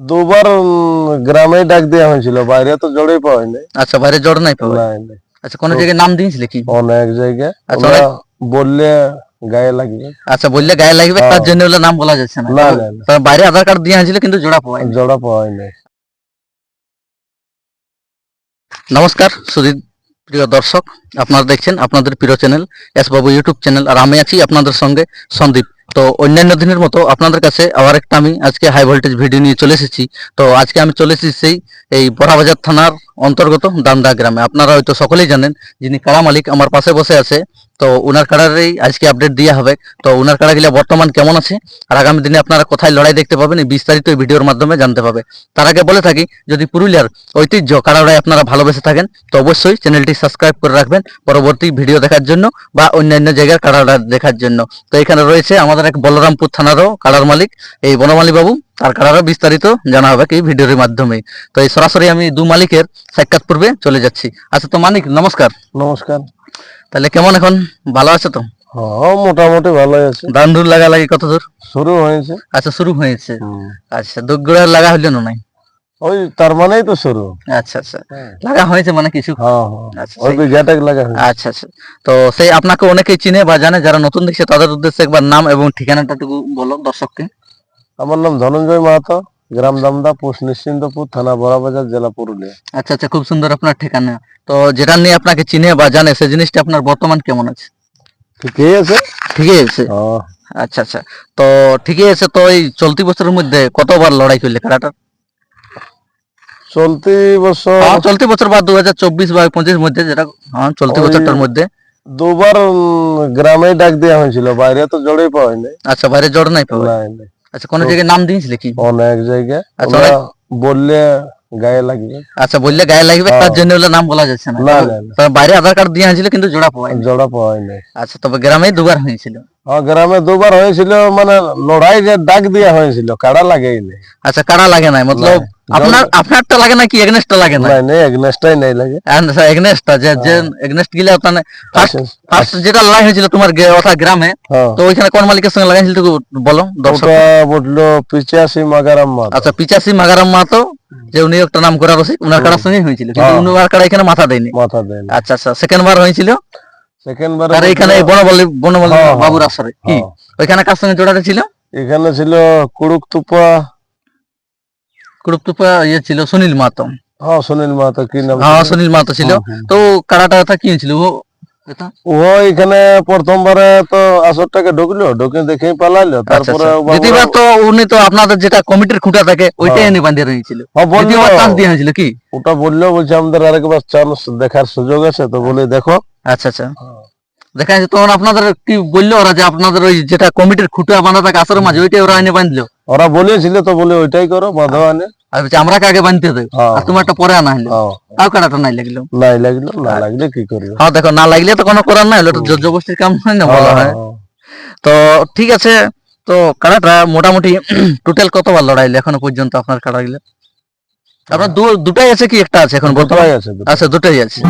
দুবার গ্রামে ডাক দেওয়া হয়েছিল বাইরে তো জড়ে পাওয়া নাই আচ্ছা বাইরে জড় নাই নাই। আচ্ছা কোন জায়গায় নাম দিয়েছিল কি? অনেক জায়গায়। আচ্ছা, বললে গায়ে লাগবে। আচ্ছা বললে গায়ে লাগবে তার হ্যাঁ। জন্য ওগুলো নাম বলা যাচ্ছে না। বাইরে আধার কার্ড দিয়ে হয়েছিল কিন্তু জোড়া পাওয়া। জড়া পাওয়া নাই নমস্কার সুদীপ প্রিয় দর্শক। আপনারা দেখছেন আপনাদের প্রিয় channel S Babu YouTube channel আর আমি আছি আপনাদের সঙ্গে সন্দীপ। তো অন্যান্য দিনের মতো আপনাদের কাছে আবার একটা আমি আজকে হাই ভোল্টেজ ভিডিও নিয়ে চলে এসেছি। তো আজকে আমি চলে এসেছি সেই, এই বড়াবাজার থানার অন্তর্গত দান্দা গ্রামে। আপনারা হয়তো সকলেই জানেন যিনি কারা মালিক, আমার পাশে বসে আছে তো ওনার কাড়ারই আজকে আপডেট দেওয়া হবে। তো ওনার কাড়াগুলা বর্তমান কেমন আছে? আর আগামী দিনে আপনারা কোথায় লড়াই দেখতে পাবেন, এই বিস্তারিত ভিডিওর মাধ্যমে জানতে পাবে। তার আগে বলে থাকি, যদি পুরুলিয়ার ঐতিহ্য কারাড়ায় আপনারা ভালোবেসে থাকেন, তো অবশ্যই চ্যানেলটি সাবস্ক্রাইব করে রাখবেন পরবর্তী ভিডিও দেখার জন্য বা অন্যান্য জায়গার কারাড়া দেখার জন্য। তো এখানে রয়েছে আমাদের এক বলরামপুর থানারও কারার মালিক, এই বনমালী বাবু। তার কারারও বিস্তারিত জানা হবে এই ভিডিওর মাধ্যমে। তো এই সরাসরি আমি দু মালিকের সাক্ষাৎ পূর্বে চলে যাচ্ছি। আচ্ছা তো মালিক নমস্কার। নমস্কার। তাহলে কেমন এখন? ভালো আছে তো? হ্যাঁ মোটামুটি ভালোই আছে। ধান ধুর লাগা লাগি কত দূর? শুরু হয়েছে। আচ্ছা শুরু হয়েছে। আচ্ছা দুগুড়ার লাগা হইল না নাই? ওই তার মানেই তো শুরু। আচ্ছা আচ্ছা। লাগা হয়েছে মানে কিছু? হ্যাঁ হ্যাঁ। আচ্ছা ওই লাগা। আচ্ছা আচ্ছা। তো সেই আপনাকে অনেকেই চিনে বা জানে যারা নতুন দেখছে তাদের উদ্দেশ্যে একবার নাম এবং ঠিকানাটা টুকু বলো দর্শককে। আমার নাম ধনঞ্জয় মাহাতো। গ্রাম দামদা পোস্ট নিশ্চিন্তপুর থানা বড়াবাজার জেলা পুরুলিয়া। আচ্ছা আচ্ছা খুব সুন্দর আপনার ঠিকানা। তো যেটা নিয়ে আপনাকে চিনে বা জানে সেই জিনিসটা আপনার বর্তমান কেমন আছে? ঠিকই আছে। ঠিকই আছে? আচ্ছা আচ্ছা। তো ঠিকই আছে তো এই চলতি বছরের মধ্যে কতবার লড়াই করলে খেলাটা? চলতি বছর হ্যাঁ, চলতি বছর বা দু হাজার চব্বিশ বা পঁচিশ মধ্যে যেটা হ্যাঁ চলতি বছরটার মধ্যে। দুবার গ্রামে ডাক দেওয়া হয়েছিল বাইরে তো জড়ে পাওয়া নাই আচ্ছা বাইরে জড় নাই পাওয়া। নাই। আচ্ছা কোন জায়গায় নাম দিয়েছিল কি? অনেক জায়গায়। আচ্ছা, বললে গায়ে লাগবে। আচ্ছা বললে গায়ে লাগবে তার হ্যাঁ। জন্য ওগুলো নাম বলা যাচ্ছে না। তবে বাইরে আধার কার্ড দিয়ে হয়েছিল কিন্তু জোড়া পাওয়া জোড়া পাওয়া নাই আচ্ছা তবে গ্রামে দুবার হয়েছিল। হ্যাঁ গ্রামে দুবার হয়েছিল মানে লড়াই যে ডাক দিয়া হয়েছিল কাড়া লাগেই আচ্ছা কাড়া লাগে নাই মতলব। আপনার আপনারটা লাগে না কি এগনেস্টটা লাগে না? নাই এগনেস্টাই নাই লাগে। এগনেস্টটা যে যে এগনেস্ট গিলা ওখানে ফার্স্ট আচ্ছা, ফার্স্ট যেটা লড়াই হয়েছিল তোমার ওটা গ্রামে হ্যাঁ। তো ওইখানে কোন মালিকের সঙ্গে লাগাইছিল একটু বলো দর্শক। ওটা বলল পিচাশি মাগারাম মাত আচ্ছা পিচাশি মাগারাম যে উনি একটা নাম করা রসিক উনার কাড়ার সঙ্গে হয়েছিল কিন্তু হ্যাঁ। উনার কাড়া এখানে মাথা দেয়নি। মাথা দেয় না আচ্ছা আচ্ছা সেকেন্ড বার হয়েছিল। সেকেন্ড বার আর এখানে বনবলী বনবলী হ্যাঁ, হ্যাঁ। বাবুর আসরে কি? ওইখানে কার সঙ্গে জোড়াটা ছিল? এখানে ছিল কুড়ুক তুপা কুড়ুপটুপা ইয়ে ছিল সুনীল মাহাতো। হ্যাঁ সুনীল মাহাতো কি নাম? হ্যাঁ সুনীল মাহাতো ছিল। তো কাড়াটা ওটা কি হয়েছিল ও ও এখানে প্রথমবারে তো আসরটাকে ঢুকলো ঢুকে দেখেই পালাইলো। আচ্ছা তারপরে আচ্ছা দ্বিতীয়বার তো উনি তো আপনাদের যেটা কমিটির খুঁটা থাকে ওইটাই হ্যাঁ। এনে বাঁধিয়ে রয়েছিল দ্বিতীয়বার চান্স দিয়ে হয়েছিল কি? ওটা বলল বলছে আমাদের আরেকবার চান্স দেখার সুযোগ আছে তো বলে দেখো। আচ্ছা আচ্ছা। দেখা যাচ্ছে তখন আপনাদের কি বলল ওরা যে আপনাদের ওই যেটা কমিটির খুঁটা বাঁধা থাকে আসরের মাঝে ওইটাই ওরা এনে বাঁধলো? ওরা বলেছিল তো বলে ওইটাই করো বাঁধো আনে আমরা দেবো? হ্যাঁ, আর তোমারটা পরে আনা হলো হ্যাঁ। তাও কাটাটা নাই লাগল? নাই লাগল না লাগলে কি করবে? হ্যাঁ দেখো না লাগলে তো কোনো করার নাই হলো তো জবরদস্তির কাম না বলা হয়। হ্যাঁ, তো ঠিক আছে তো কাড়াটা মোটামুটি টোটাল কতবার লড়াইলে এখনও পর্যন্ত আপনার কাড়া গেলে? আপনার দুটাই আছে কি একটা আছে এখন বর্তমানে? আছে আচ্ছা দুটাই আছে।